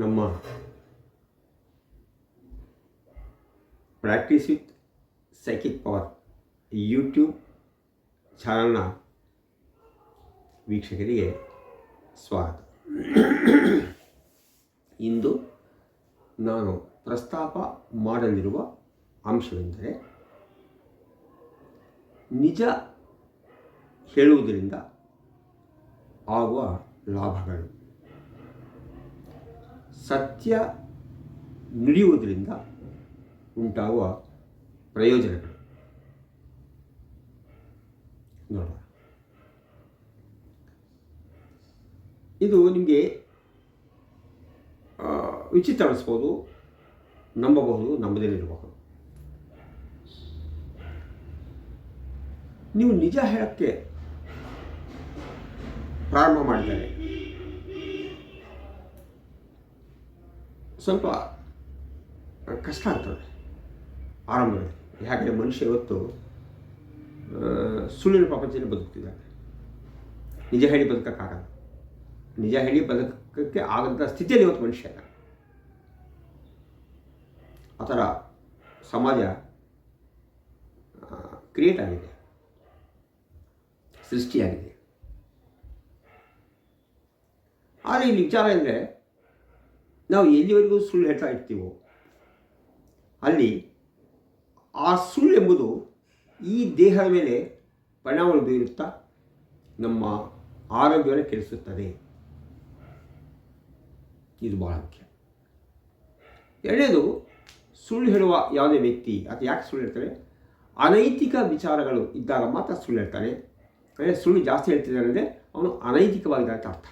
ನಮ್ಮ practice with psychic power YouTube ಚಾನಲ್ನ ವೀಕ್ಷಕರಿಗೆ ಸ್ವಾಗತ. ಇಂದು ನಾನು ಪ್ರಸ್ತಾಪ ಮಾಡಲಿರುವ ಅಂಶವೆಂದರೆ ನಿಜ ಹೇಳುವುದರಿಂದ ಆಗುವ ಲಾಭಗಳು. ಸತ್ಯ ನುಡಿಯುವುದರಿಂದ ಉಂಟಾಗುವ ಪ್ರಯೋಜನಗಳು. ನೋಡೋಣ ಇದು ನಿಮಗೆ ವಿಚಿತ್ರ ಅನಿಸ್ಬೋದು ನಂಬಬಹುದು ನಂಬದೇನಿರಬಹುದು ನೀವು ನಿಜ ಹೇಳೋಕ್ಕೆ ಪ್ರಾರಂಭ ಮಾಡಿದರೆ ಸ್ವಲ್ಪ ಕಷ್ಟ ಆಗ್ತದೆ. ಆರಂಭದಲ್ಲಿ ಯಾಕಂದರೆ ಮನುಷ್ಯ ಇವತ್ತು ಸುಳ್ಳಿನ ಪ್ರಪಂಚದಲ್ಲಿ ಬದುಕ್ತಿದ್ದಾನೆ. ನಿಜ ಹೇಳಿ ಬದುಕೋಕ್ಕಾಗಲ್ಲ. ನಿಜ ಹೇಳಿ ಬದುಕಕ್ಕೆ ಆಗಂಥ ಸ್ಥಿತಿಯಲ್ಲಿ ಇವತ್ತು ಮನುಷ್ಯ ಆ ಥರ ಸಮಾಜ ಕ್ರಿಯೇಟ್ ಆಗಿದೆ. ಸೃಷ್ಟಿಯಾಗಿದೆ. ಆದರೆ ಇಲ್ಲಿ ವಿಚಾರ ಅಂದರೆ ನಾವು ಎಲ್ಲಿವರೆಗೂ ಸುಳ್ಳು ಹೇಳ್ತಾ ಇರ್ತೀವೋ, ಅಲ್ಲಿ ಆ ಸುಳ್ಳು ಎಂಬುದು ಈ ದೇಹದ ಮೇಲೆ ಪರಿಣಾಮ ಬೀರುತ್ತಾ ನಮ್ಮ ಆರೋಗ್ಯವನ್ನು ಕೆಡಿಸುತ್ತದೆ. ಇದು ಬಹಳ ಮುಖ್ಯ. ಎರಡನೇದು, ಸುಳ್ಳು ಹೇಳುವ ಯಾವುದೇ ವ್ಯಕ್ತಿ, ಅದು ಯಾಕೆ ಸುಳ್ಳು ಹೇಳ್ತಾರೆ? ಅನೈತಿಕ ವಿಚಾರಗಳು ಇದ್ದಾಗ ಮಾತ್ರ ಸುಳ್ಳು ಹೇಳ್ತಾನೆ. ಅಂದರೆ ಸುಳ್ಳು ಜಾಸ್ತಿ ಹೇಳ್ತಿದ್ದಾನೆ ಅಂದರೆ ಅವನು ಅನೈತಿಕವಾಗಿದ್ದ ಅಂತ ಅರ್ಥ.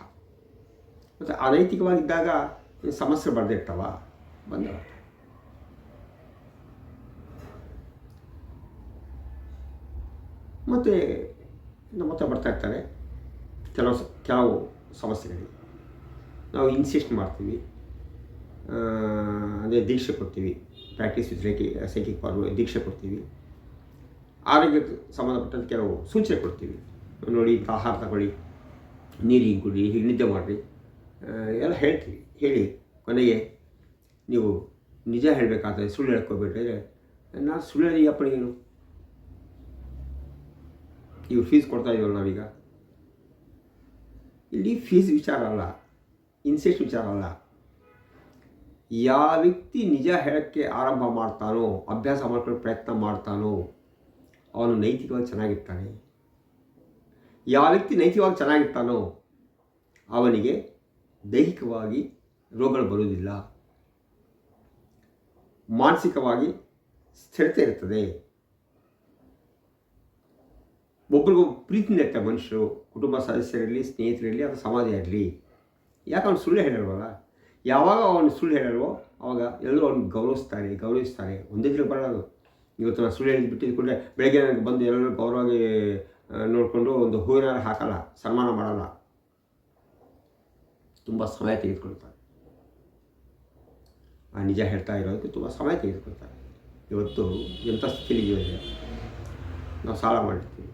ಮತ್ತು ಅನೈತಿಕವಾಗಿದ್ದಾಗ ಸಮಸ್ಯೆ ಬರ್ದಿರ್ತಾವ ಬಂದವ ಮತ್ತು ನಮ್ಮ ಹತ್ರ ಬರ್ತಾ ಇರ್ತಾರೆ. ಕೆಲವು ಕೆಲವು ಸಮಸ್ಯೆಗಳಿಗೆ ನಾವು ಇನ್ಸಿಸ್ಟ್ ಮಾಡ್ತೀವಿ. ಅಂದರೆ ಅದೇ ದೀಕ್ಷೆ ಕೊಡ್ತೀವಿ. Practice with reiki psychic power ದೀಕ್ಷೆ ಕೊಡ್ತೀವಿ. ಆರೋಗ್ಯಕ್ಕೆ ಸಂಬಂಧಪಟ್ಟಂತೆ ಕೆಲವು ಸೂಚನೆ ಕೊಡ್ತೀವಿ. ನೋಡಿ, ಆಹಾರ ತಗೊಳ್ಳಿ, ನೀರಿಗೆ ಕುಡಿ, ಹೀಗೆ ನಿದ್ದೆ ಮಾಡಿರಿ. ಎಲ್ಲ ಹೇಳ್ತೀವಿ. ಹೇಳಿ, ಕೊನೆಗೆ ನೀವು ನಿಜ ಹೇಳಬೇಕಾದ್ರೆ ಸುಳ್ಳು ಹೇಳ್ಕೊಬಿಟ್ರೆ ನಾನು ಸುಳ್ಳು ಹೇಳಿ ಅಪ್ಪಣೆ ಏನು? ಇವ್ರು ಫೀಸ್ ಕೊಡ್ತಾ ಇದೀವಲ್ಲ ನಾವೀಗ? ಇಲ್ಲಿ ಫೀಸ್ ವಿಚಾರ ಅಲ್ಲ ಇನ್ಸೆಸ್ಟ್ ವಿಚಾರ ಅಲ್ಲ. ಯಾವ ವ್ಯಕ್ತಿ ನಿಜ ಹೇಳೋಕ್ಕೆ ಆರಂಭ ಮಾಡ್ತಾನೋ, ಅಭ್ಯಾಸ ಮಾಡ್ಕೊಳ್ಳೋ ಪ್ರಯತ್ನ ಮಾಡ್ತಾನೋ, ಅವನು ನೈತಿಕವಾಗಿ ಚೆನ್ನಾಗಿರ್ತಾನೆ. ಯಾವ ವ್ಯಕ್ತಿ ನೈತಿಕವಾಗಿ ಚೆನ್ನಾಗಿರ್ತಾನೋ, ಅವನಿಗೆ ದೈಹಿಕವಾಗಿ ರೋಗಗಳು ಬರುವುದಿಲ್ಲ. ಮಾನಸಿಕವಾಗಿ ಸ್ಥಿರತೆ ಇರ್ತದೆ ಒಬ್ರಿಗೊಬ್ಬ ಪ್ರೀತಿಯಿಂದ ಇರ್ತಾರೆ ಮನುಷ್ಯರು, ಕುಟುಂಬ ಸದಸ್ಯರಲ್ಲಿ ಸ್ನೇಹಿತರಿರಲಿ ಅಥವಾ ಸಮಾಜ ಇರಲಿ ಯಾಕೆ ಅವನು ಸುಳ್ಳು ಹೇಳಲ್ವಲ್ಲ? ಯಾವಾಗ ಅವನು ಸುಳ್ಳು ಹೇಳಿರೋ ಅವಾಗ ಎಲ್ಲರೂ ಅವನು ಗೌರವಿಸ್ತಾರೆ ಗೌರವಿಸ್ತಾರೆ. ಒಂದೇ ದಿನ ಬರೋದು. ಇವತ್ತು ನಾನು ಸುಳ್ಳು ಹೇಳಿದ್ದು ಬೆಳಗ್ಗೆ ನನಗೆ ಬಂದು ಎಲ್ಲರೂ ಗೌರವವಾಗಿ ನೋಡಿಕೊಂಡು ಒಂದು ಹೂವಿನ ಹಾಕಲ್ಲ, ಸನ್ಮಾನ ಮಾಡಲ್ಲ. ತುಂಬ ಸಮಯ ತೆಗೆದುಕೊಳ್ತಾರೆ. ನಿಜ ಹೇಳ್ತಾ ಇರೋದಕ್ಕೆ ತುಂಬ ಸಮಯ ತೆಗೆದುಕೊಳ್ತಾರೆ. ಇವತ್ತು ಎಂಥ ಸ್ಥಿತಿಲಿದ್ದೀವಿ ಇದೆ? ನಾವು ಸಾಲ ಮಾಡಿರ್ತೀವಿ.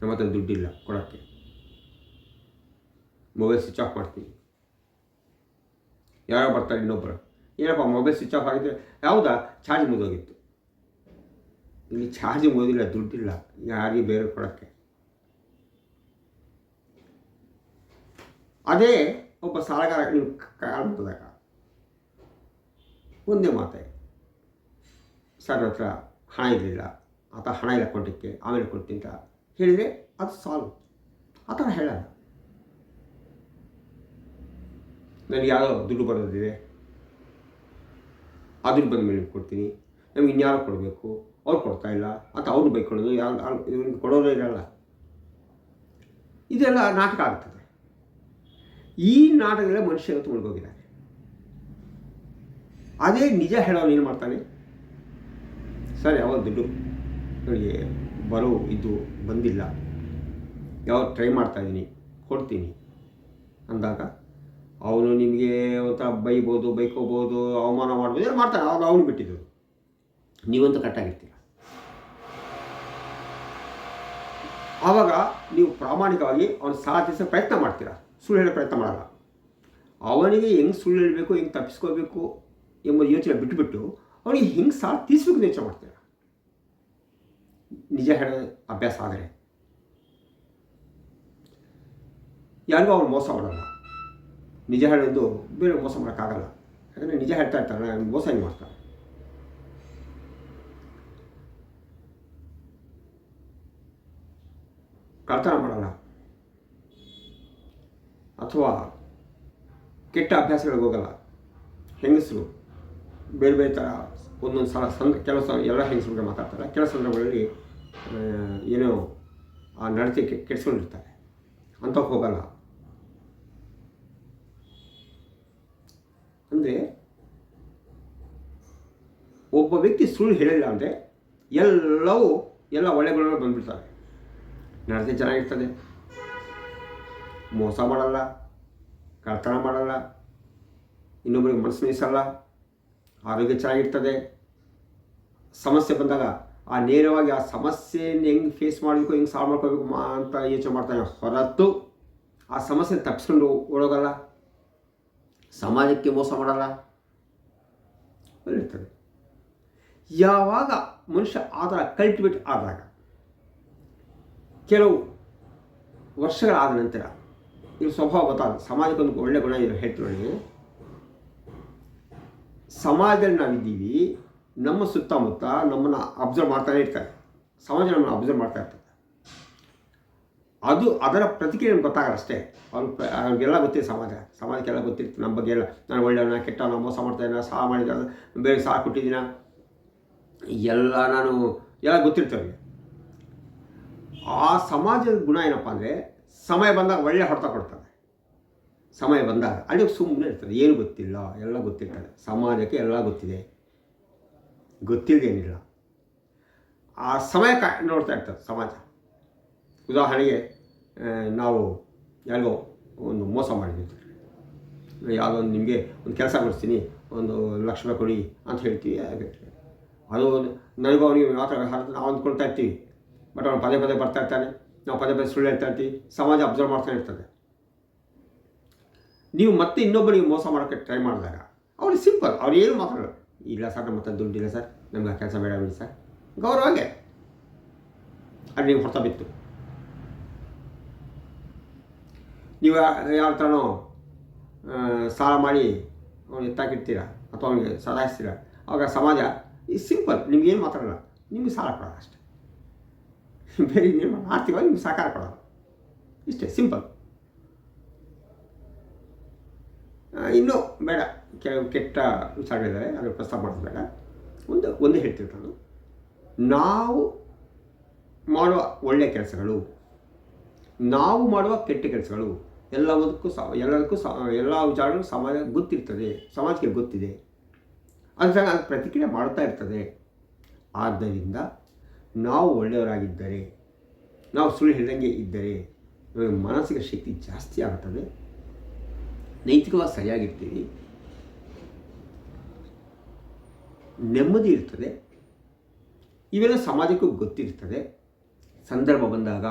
ನಮ್ಮ ಹತ್ರ ದುಡ್ಡಿಲ್ಲ ಕೊಡೋಕ್ಕೆ. ಮೊಬೈಲ್ ಸ್ವಿಚ್ ಆಫ್ ಮಾಡ್ತೀವಿ. ಯಾರೋ ಬರ್ತಾರೆ ಇನ್ನೊಬ್ಬರು ಏನಪ್ಪ, ಮೊಬೈಲ್ ಸ್ವಿಚ್ ಆಫ್ ಆಗಿದ್ರೆ ಯಾವುದಾ ಚಾರ್ಜ್ ಮುಗಿದೋಗಿತ್ತು. ಇಲ್ಲಿ ಚಾರ್ಜ್ ಮುಗಿದಿಲ್ಲ, ದುಡ್ಡಿಲ್ಲ. ಯಾರಿಗೆ ಬೇರೆ ಕೊಡೋಕ್ಕೆ. ಅದೇ ಒಬ್ಬ ಸಾಲಗಾರ ನೀವು ಕಾಲ್ ಮಾಡಿದಾಗ ಒಂದೇ ಮಾತೆ. ಸರ್ ಹತ್ರ ಹಣ ಇರಲಿಲ್ಲ, ಆತ ಹಣ ಇಲ್ಲ ಕೊಟ್ಟಕ್ಕೆ ಆಮೇಲೆ ಕೊಡ್ತೀನಿ ಅಂತ ಹೇಳಿದರೆ ಅದು ಸಾಲ್ವ್ ಆ ಥರ ಹೇಳಲ್ಲ. ನನಗೆ ಯಾವುದೋ ದುಡ್ಡು ಬರೋದಿದೆ. ದುಡ್ಡು ಬಂದ ಮೇಲೆ ಕೊಡ್ತೀನಿ. ನಮ್ಗೆ ಇನ್ಯಾರು ಕೊಡಬೇಕು. ಅವ್ರು ಕೊಡ್ತಾ ಇಲ್ಲ. ಅಥವಾ ಅವ್ರು ಬೈಕೊಳ್ಳೋದು, ಯಾರು ಇವ್ರಿಗೆ ಕೊಡೋದೇ ಇರಲ್ಲ. ಇದೆಲ್ಲ ನಾಟಕ ಆಗ್ತದೆ. ಈ ನಾಟಕದಲ್ಲೇ ಮನುಷ್ಯ ಇವತ್ತು ಮುಳುಗೋಗಿದ್ದಾನೆ ಅದೇ ನಿಜ ಹೇಳೋನು ಏನು ಮಾಡ್ತಾನೆ? ಸರ್ ಯಾವ ದುಡ್ಡು ನನಗೆ ಬರೋ ಇದು ಬಂದಿಲ್ಲ. ಯಾವಾಗ ಟ್ರೈ ಮಾಡ್ತಾಯಿದ್ದೀನಿ ಕೊಡ್ತೀನಿ ಅಂದಾಗ ಅವನು ನಿಮಗೆ ಒಂಥರ ಬೈಬೋದು, ಬೈಕೋಬೋದು, ಅವಮಾನ ಮಾಡ್ಬೋದು, ಏನು ಮಾಡ್ತಾನೆ? ಅವಾಗ ಅವನು ಬಿಟ್ಟಿದ್ದು. ನೀವಂತೂ ಕಟ್ಟಾಗಿರ್ತೀರ. ಆವಾಗ ನೀವು ಪ್ರಾಮಾಣಿಕವಾಗಿ ಅವನು ಸಾಧಿಸೋ ಪ್ರಯತ್ನ ಮಾಡ್ತೀರಾ. ಸುಳ್ಳು ಹೇಳೋ ಪ್ರಯತ್ನ ಮಾಡಲ್ಲ. ಅವನಿಗೆ ಹೆಂಗೆ ಸುಳ್ಳು ಹೇಳಬೇಕು, ಹೆಂಗೆ ತಪ್ಪಿಸ್ಕೋಬೇಕು ಎಂಬ ಯೋಚನೆ ಬಿಟ್ಟುಬಿಟ್ಟು ಅವನಿಗೆ ಹಿಂಗೆ ಸಾಲ ತೀರಿಸ್ಬೇಕು ಯೋಚನೆ ಮಾಡ್ತಾರೆ ನಿಜ ಹೇಳೋ ಅಭ್ಯಾಸ ಆದರೆ. ಯಾರಿಗೂ ಅವ್ನು ಮೋಸ ಮಾಡಲ್ಲ. ನಿಜ ಹೇಳೋದು ಬೇರೆ ಮೋಸ ಮಾಡೋಕ್ಕಾಗಲ್ಲ. ಯಾಕಂದರೆ ನಿಜ ಹೇಳ್ತಾ ಇರ್ತಾರೆ ನಾನು ಮೋಸ ಹೆಂಗೆ ಮಾಡ್ತಾರೆ ಕಳ್ತನ ಮಾಡಲ್ಲ. ಅಥವಾ ಕೆಟ್ಟ ಅಭ್ಯಾಸಗಳಿಗೆ ಹೋಗಲ್ಲ. ಹೆಂಗಸರು ಬೇರೆ ಬೇರೆ ಥರ ಒಂದೊಂದು ಸಲ ಸಂದ ಕೆಲವು ಸಲ ಎಲ್ಲ ಹೆಂಗಸರು ಬಗ್ಗೆ ಮಾತಾಡ್ತಾರೆ. ಕೆಲವು ಸಂದರ್ಭಗಳಲ್ಲಿ ಏನೋ ಆ ನಡತೆ ಕೆ- ಅಂತ ಹೋಗಲ್ಲ. ಅಂದರೆ ಒಬ್ಬ ವ್ಯಕ್ತಿ ಸುಳ್ಳು ಹೇಳಿಲ್ಲ ಅಂದರೆ ಎಲ್ಲವೂ ಎಲ್ಲ ಒಳ್ಳೆ ಗುಣಗಳು ಬಂದ್ಬಿಡ್ತಾರೆ. ನಡತೆ ಚೆನ್ನಾಗಿರ್ತದೆ. ಮೋಸ ಮಾಡಲ್ಲ. ಕಳ್ತನ ಮಾಡಲ್ಲ. ಇನ್ನೊಬ್ಬರಿಗೆ ಮನಸ್ಸು ಮೀಸಲ್ಲ ಆರೋಗ್ಯ ಚೆನ್ನಾಗಿರ್ತದೆ. ಸಮಸ್ಯೆ ಬಂದಾಗ ಆ ನೇರವಾಗಿ ಆ ಸಮಸ್ಯೆಯನ್ನು ಹೆಂಗೆ ಫೇಸ್ ಮಾಡಬೇಕು, ಹೆಂಗೆ ಸಾಲ್ವ್ ಮಾಡ್ಕೋಬೇಕು ಅಂತ ಯೋಚನೆ ಮಾಡ್ತಾನೆ ಹೊರತು ಆ ಸಮಸ್ಯೆ ತಪ್ಪಿಸ್ಕೊಂಡು ಓಡೋಗಲ್ಲ ಸಮಾಜಕ್ಕೆ ಮೋಸ ಮಾಡಲ್ಲ. ಇರ್ತದೆ ಯಾವಾಗ ಮನುಷ್ಯ ಆ ಥರ ಕಲ್ಟಿವೇಟ್ ಆದಾಗ, ಕೆಲವು ವರ್ಷಗಳಾದ ನಂತರ, ಇವ್ರ ಸ್ವಭಾವ ಗೊತ್ತಾಗ ಸಮಾಜಕ್ಕೊಂದು ಒಳ್ಳೆ ಗುಣ ಇವರು ಹೇಳ್ತೀನಿ ನೋಡಿ. ಸಮಾಜದಲ್ಲಿ ನಾವಿದ್ದೀವಿ, ನಮ್ಮ ಸುತ್ತಮುತ್ತ ನಮ್ಮನ್ನು ಅಬ್ಸರ್ವ್ ಮಾಡ್ತಾನೆ ಇರ್ತಾರೆ. ಸಮಾಜ ನಮ್ಮನ್ನು ಅಬ್ಸರ್ವ್ ಮಾಡ್ತಾ ಇರ್ತಾರೆ. ಅದು ಅದರ ಪ್ರತಿಕ್ರಿಯೆ ಗೊತ್ತಾಗಲ್ಲ ಅಷ್ಟೇ. ಅವ್ರು ಅವ್ರಿಗೆಲ್ಲ ಗೊತ್ತಿದೆ ಸಮಾಜ. ಸಮಾಜಕ್ಕೆಲ್ಲ ಗೊತ್ತಿರ್ತದೆ ನಮ್ಮ ಬಗ್ಗೆ ಎಲ್ಲ. ನಾನು ಒಳ್ಳೆಯವನ, ಕೆಟ್ಟವನ, ಮೋಸ ಮಾಡ್ತಾ ಇದ್ದೀನ ಸಹ ಮಾಡಿದ ಬೇರೆ ಸಹ ಕೊಟ್ಟಿದ್ದೀನ? ಎಲ್ಲ ನಾನು, ಎಲ್ಲ ಗೊತ್ತಿರ್ತವೆ ಅವ್ರಿಗೆ. ಆ ಸಮಾಜದ ಗುಣ ಏನಪ್ಪ ಅಂದರೆ, ಸಮಯ ಬಂದಾಗ ಒಳ್ಳೆ ಹೊಡೆತ ಕೊಡ್ತದೆ. ಸಮಯ ಬಂದಾಗ ಅಲ್ಲಿ ಸುಮ್ಮನೆ ಇರ್ತದೆ ಏನು ಗೊತ್ತಿಲ್ಲ, ಎಲ್ಲ ಗೊತ್ತಿರ್ತದೆ ಸಮಾಜಕ್ಕೆ ಎಲ್ಲ ಗೊತ್ತಿದೆ. ಗೊತ್ತಿಲ್ಲದೇನಿಲ್ಲ ಆ ಸಮಯ ಕಾ, ನೋಡ್ತಾ ಇರ್ತದೆ ಸಮಾಜ. ಉದಾಹರಣೆಗೆ ನಾವು ಯಾರಿಗೋ ಒಂದು ಮೋಸ ಮಾಡಿದ್ವಿ. ಯಾವುದೋ ಒಂದು ನಿಮಗೆ ಒಂದು ಕೆಲಸ ಕೊಡಿಸ್ತೀನಿ, ಒಂದು ಲಕ್ಷ ರೂಪಾಯಿ ಕೊಡಿ ಅಂತ ಹೇಳ್ತೀವಿ ಅದು ನನಗೂ ಅವನಿಗೆ ಮಾತ್ರ ನಾವು ಅಂದ್ಕೊಳ್ತಾ ಇರ್ತೀವಿ. ಬಟ್ ಅವನು ಪದೇ ಪದೇ ಬರ್ತಾ ಇರ್ತಾನೆ. ನಾವು ಪದೇ ಪದೇ ಸುಳ್ಳು ಹೇಳ್ತಾ ಇರ್ತೀವಿ. ಸಮಾಜ ಅಬ್ಸರ್ವ್ ಮಾಡ್ತಾ ಇರ್ತದೆ. ನೀವು ಮತ್ತೆ ಇನ್ನೊಬ್ಬರಿಗೆ ಮೋಸ ಮಾಡೋಕ್ಕೆ ಟ್ರೈ ಮಾಡಿದಾಗ ಅವ್ರಿಗೆ ಸಿಂಪಲ್ ಅವ್ರು ಏನು ಮಾತಾಡೋದು ಇಲ್ಲ ಸರ್ ನಮ್ಮ ಹತ್ರ ದುಡ್ಡಿಲ್ಲ ಸರ್ ನಮ್ಗೆ ಕೆಲಸ ಬೇಡ ಬಿಡಿ ಸರ್ ಗೌರವಾಗೆ ಅದು ನೀವು ಹೊರತ ಬಿತ್ತು. ನೀವು ಯಾವ ಥರನೋ ಸಾಲ ಮಾಡಿ ಅವ್ನು ಎತ್ತಾಕಿರ್ತೀರ ಅಥವಾ ಅವನಿಗೆ ಸದಾಯಿಸ್ತೀರ? ಆವಾಗ ಸಮಾಜ ಈ ಸಿಂಪಲ್ ನಿಮ್ಗೇನು ಮಾತಾಡಲ್ಲ, ನಿಮ್ಗೆ ಸಾಲ ಕೊಡೋಲ್ಲ ಅಷ್ಟೇ. ಬೇರೆ ಇನ್ನೇನು ನಿಮ್ಗೆ ಸಹಕಾರ ಕೊಡೋಲ್ಲ. ಇಷ್ಟೇ ಸಿಂಪಲ್ ಇನ್ನೂ ಬೇಡ. ಕೆಲವು ಕೆಟ್ಟ ಸಾಗಿದ್ದಾರೆ ಆದರೆ ಪ್ರಸ್ತಾಪ ಮಾಡೋದು ಬೇಡ. ಒಂದು ಒಂದು ಹೇಳ್ತೀವಿ ನಾನು. ನಾವು ಮಾಡುವ ಒಳ್ಳೆಯ ಕೆಲಸಗಳು, ನಾವು ಮಾಡುವ ಕೆಟ್ಟ ಕೆಲಸಗಳು ಎಲ್ಲದಕ್ಕೂ ಸ ಎಲ್ಲದಕ್ಕೂ ಸ, ಎಲ್ಲ ವಿಚಾರಗಳು ಸಮಾಜ ಗೊತ್ತಿರ್ತದೆ, ಸಮಾಜಕ್ಕೆ ಗೊತ್ತಿದೆ. ಅದಕ್ಕೆ ಅದು ಪ್ರತಿಕ್ರಿಯೆ ಮಾಡ್ತಾ ಇರ್ತದೆ. ಆದ್ದರಿಂದ ನಾವು ಒಳ್ಳೆಯವರಾಗಿದ್ದರೆ, ನಾವು ಸುಳ್ಳು ಹೇಳಿದಂಗೆ ಇದ್ದರೆ, ನಮಗೆ ಮಾನಸಿಕ ಶಕ್ತಿ ಜಾಸ್ತಿ ಆಗುತ್ತದೆ. ನೈತಿಕವಾಗಿ ಸರಿಯಾಗಿರ್ತೀವಿ ನೆಮ್ಮದಿ ಇರ್ತದೆ. ಇವೆಲ್ಲ ಸಮಾಜಕ್ಕೂ ಗೊತ್ತಿರ್ತದೆ. ಸಂದರ್ಭ ಬಂದಾಗ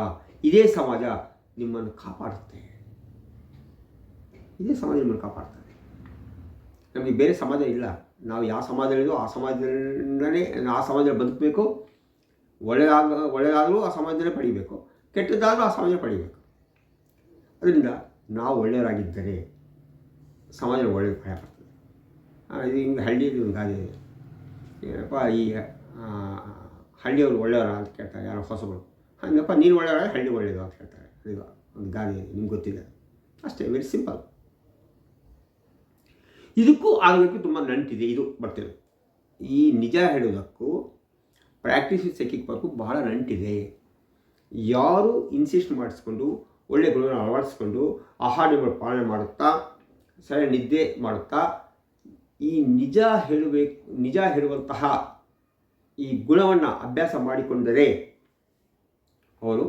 ಇದೇ ಸಮಾಜ ನಿಮ್ಮನ್ನು ಕಾಪಾಡುತ್ತೆ. ಇದೇ ಸಮಾಜ ನಿಮ್ಮನ್ನು ಕಾಪಾಡ್ತದೆ. ನಮಗೆ ಬೇರೆ ಸಮಾಜ ಇಲ್ಲ. ನಾವು ಯಾವ ಸಮಾಜದಲ್ಲಿದೋ ಆ ಸಮಾಜದಿಂದಲೇ ಆ ಸಮಾಜದಲ್ಲಿ ಬದುಕಬೇಕು. ಒಳ್ಳೆಯದಾಗ ಒಳ್ಳೆಯದಾದರೂ ಆ ಸಮಾಜದಲ್ಲೇ ಪಡಿಬೇಕು. ಕೆಟ್ಟದ್ದಾದರೂ ಆ ಸಮಾಜ ಪಡಿಬೇಕು. ಅದರಿಂದ ನಾವು ಒಳ್ಳೆಯವರಾಗಿದ್ದರೆ ಸಮಾಜ ಒಳ್ಳೆಯ ಭಯ ಬರ್ತದೆ ಇದು ಹಿಂಗೆ ಹಳ್ಳಿಯಲ್ಲಿ ಒಂದು ಗಾದೆ ಇದೆ. ಏನಪ್ಪ, ಈ ಹಳ್ಳಿಯವರು ಒಳ್ಳೆಯವರ ಅಂತ ಕೇಳ್ತಾರೆ, ಯಾರೋ ಹೊಸಬರು. ಹಂಗಪ್ಪ, ನೀನು ಒಳ್ಳೆಯವರ, ಹಳ್ಳಿ ಒಳ್ಳೆಯದು ಅಂತ ಹೇಳ್ತಾರೆ. ಇದು ಒಂದು ಗಾದೆ ನಿಮ್ಗೆ ಗೊತ್ತಿದೆ. ಅಷ್ಟೇ ವೆರಿ ಸಿಂಪಲ್ ಇದಕ್ಕೂ ಆರೋಗ್ಯಕ್ಕೂ ತುಂಬ ನಂಟಿದೆ, ಇದು ಬರ್ತಿದೆ ಈ ನಿಜ ಹೇಳೋದಕ್ಕೂ ಪ್ರಾಕ್ಟೀಸ್ ಸೆಕಿಕ್ ಬರಕ್ಕೂ ಬಹಳ ನಂಟಿದೆ. ಯಾರು ಇನ್ಸಿಸ್ಟ್ ಮಾಡಿಸ್ಕೊಂಡು, ಒಳ್ಳೆ ಗುಣಗಳನ್ನು ಅಳವಡಿಸ್ಕೊಂಡು ಆಹಾರಗಳು ಪಾಲನೆ ಮಾಡುತ್ತಾ ಸರಿ ನಿದ್ದೆ ಮಾಡುತ್ತಾ, ಈ ನಿಜ ಹೇಳಬೇಕು, ನಿಜ ಹೇಳುವಂತಹ ಈ ಗುಣವನ್ನು ಅಭ್ಯಾಸ ಮಾಡಿಕೊಂಡರೆ ಅವರು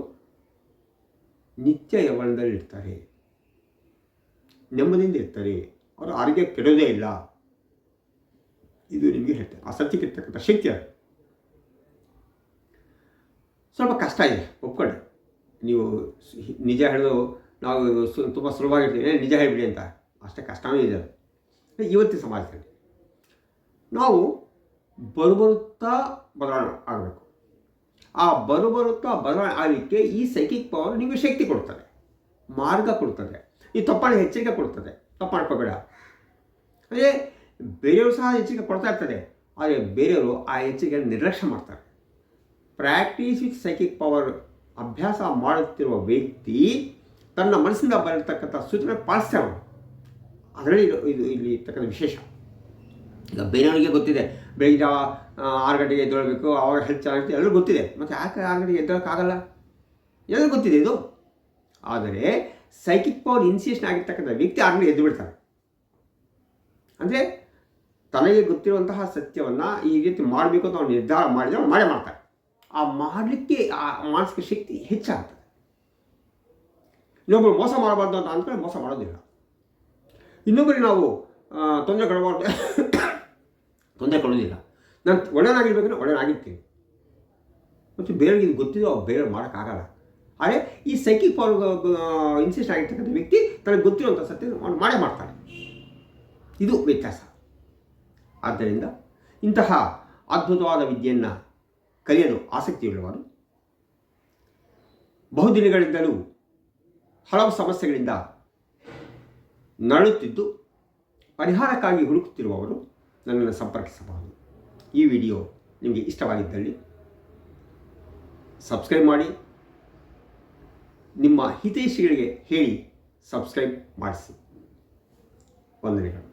ನಿತ್ಯ ಯವನದಲ್ಲಿ ಇರ್ತಾರೆ. ನೆಮ್ಮದಿಯಿಂದ ಇರ್ತಾರೆ. ಅವರ ಆರೋಗ್ಯ ಕೆಡೋದೇ ಇಲ್ಲ. ಇದು ನಿಮಗೆ ಹೇಳ್ತಾರೆ ಆ ಸತ್ಯಕ್ಕಿರ್ತಕ್ಕಂಥ ಶಕ್ತಿ ಸ್ವಲ್ಪ ಕಷ್ಟ ಇದೆ ಒಪ್ಕೊಂಡೆ ನೀವು ನಿಜ ಹೇಳೋದು ನಾವು ತುಂಬ ಸುಲಭವಾಗಿರ್ತೀವಿ ನಿಜ ಹೇಳಿಬಿಡಿ ಅಂತ. ಅಷ್ಟೇ ಕಷ್ಟವೇ ಇದೆ. ಇವತ್ತಿನ ಸಮಾಜದಲ್ಲಿ ನಾವು ಬರುಬರುತ್ತಾ ಬದಲಾವಣೆ ಆಗಬೇಕು. ಆ ಬರುಬರುತ್ತಾ ಬದಲಾವಣೆ ಆಗಲಿಕ್ಕೆ ಈ ಸೈಕಿಕ್ ಪವರ್ ನಿಮಗೆ ಶಕ್ತಿ ಕೊಡ್ತದೆ, ಮಾರ್ಗ ಕೊಡ್ತದೆ, ಈ ತಪ್ಪಾಣಿ ಎಚ್ಚರಿಕೆ ಕೊಡ್ತದೆ. ತಪ್ಪಾಡ್ಕೋಬೇಡ ಅದೇ ಬೇರೆಯವರು ಸಹ ಎಚ್ಚರಿಕೆ ಕೊಡ್ತಾ ಇರ್ತದೆ, ಆದರೆ ಬೇರೆಯವರು ಆ ಎಚ್ಚರಿಕೆಯನ್ನು ನಿರ್ಲಕ್ಷ್ಯ ಮಾಡ್ತಾರೆ. ಪ್ರಾಕ್ಟೀಸ್ ವಿತ್ ಸೈಕಿಕ್ ಪವರ್ ಅಭ್ಯಾಸ ಮಾಡುತ್ತಿರುವ ವ್ಯಕ್ತಿ ತನ್ನ ಮನಸ್ಸಿಂದ ಬರತಕ್ಕಂಥ ಸೂಚನೆ ಪಾಲಿಸ್ತಾರೆ. ಅದರಲ್ಲಿ ಇದು ಇಲ್ಲಿ ಇರ್ತಕ್ಕಂಥ ವಿಶೇಷ. ಈಗ ಬೇರೆಯವರಿಗೆ ಗೊತ್ತಿದೆ ಬೆಳಗ್ಗೆ ಆರು ಗಂಟೆಗೆ ಎದ್ದೇಳಬೇಕು, ಅವಾಗ ಹೆಲ್ತ್ ಚೆನ್ನಾಗಿರುತ್ತೆ ಎಲ್ಲರೂ ಗೊತ್ತಿದೆ. ಮತ್ತು ಯಾಕೆ ಆರು ಗಂಟೆಗೆ ಎದ್ದೇಳೋಕ್ಕಾಗಲ್ಲ? ಎಲ್ಲರೂ ಗೊತ್ತಿದೆ ಇದು. ಆದರೆ ಸೈಕಿಕ್ ಪವರ್ ಇನ್ಸಿಯೇಷನ್ ಆಗಿರ್ತಕ್ಕಂಥ ವ್ಯಕ್ತಿ ಆರು ಗಂಟೆಗೆ ಎದ್ದು ಬಿಡ್ತಾರೆ ಅಂದರೆ ತನಗೆ ಗೊತ್ತಿರುವಂತಹ ಸತ್ಯವನ್ನು ಈ ರೀತಿ ಮಾಡಬೇಕು ಅಂತ ಅವ್ನು ನಿರ್ಧಾರ ಮಾಡಿದರೆ ಮಾಡೇ ಮಾಡ್ತಾರೆ ಆ ಮಾಡಲಿಕ್ಕೆ, ಆ ಮಾನಸಿಕ ಶಕ್ತಿ ಹೆಚ್ಚಾಗ್ತದೆ. ಇನ್ನೊಬ್ಬರು ಮೋಸ ಮಾಡಬಾರ್ದು ಅಂತ ಅಂದ್ಕೊಂಡು ಮೋಸ ಮಾಡೋದಿಲ್ಲ. ಇನ್ನೊಬ್ಬರಿಗೆ ನಾವು ತೊಂದರೆ ಕೊಡಬಾರ್ದು. ತೊಂದರೆ ಕೊಡೋದಿಲ್ಲ ನಾನು ಒಳ್ಳೆಯನಾಗಿರ್ಬೇಕಂದ್ರೆ ಒಳ್ಳೆಯನಾಗಿರ್ತೀನಿ ಮತ್ತು ಬೇರೆಗೆ ಇದು ಬೇರೆ ಅವ್ರು ಬೇರೆ ಮಾಡೋಕ್ಕಾಗಲ್ಲ. ಆದರೆ ಈ ಸೈಕಿಕ್ ಪವರ್ ಇನ್ಸಿಸ್ಟ್ ಆಗಿರ್ತಕ್ಕಂಥ ವ್ಯಕ್ತಿ ತನಗೆ ಗೊತ್ತಿರುವಂಥ ಸತ್ಯ ಅವನು ಮಾಡೇ ಮಾಡ್ತಾನೆ. ಇದು ವ್ಯತ್ಯಾಸ. ಆದ್ದರಿಂದ ಇಂತಹ ಅದ್ಭುತವಾದ ವಿದ್ಯೆಯನ್ನು ಕಲಿಯಲು ಆಸಕ್ತಿಯುಳ್ಳವರು ಬಹುದಿನಗಳಿಂದಲೂ ಹಲವು ಸಮಸ್ಯೆಗಳಿಂದ ನರಳುತ್ತಿದ್ದು ಪರಿಹಾರಕ್ಕಾಗಿ ಹುಡುಕುತ್ತಿರುವವರು ನನ್ನನ್ನು ಸಂಪರ್ಕಿಸಬಹುದು. ಈ ವಿಡಿಯೋ ನಿಮಗೆ ಇಷ್ಟವಾಗಿದ್ದಲ್ಲಿ ಸಬ್ಸ್ಕ್ರೈಬ್ ಮಾಡಿ, ನಿಮ್ಮ ಹಿತೈಷಿಗಳಿಗೆ ಹೇಳಿ ಸಬ್ಸ್ಕ್ರೈಬ್ ಮಾಡಿಸಿ. ವಂದನೆಗಳು.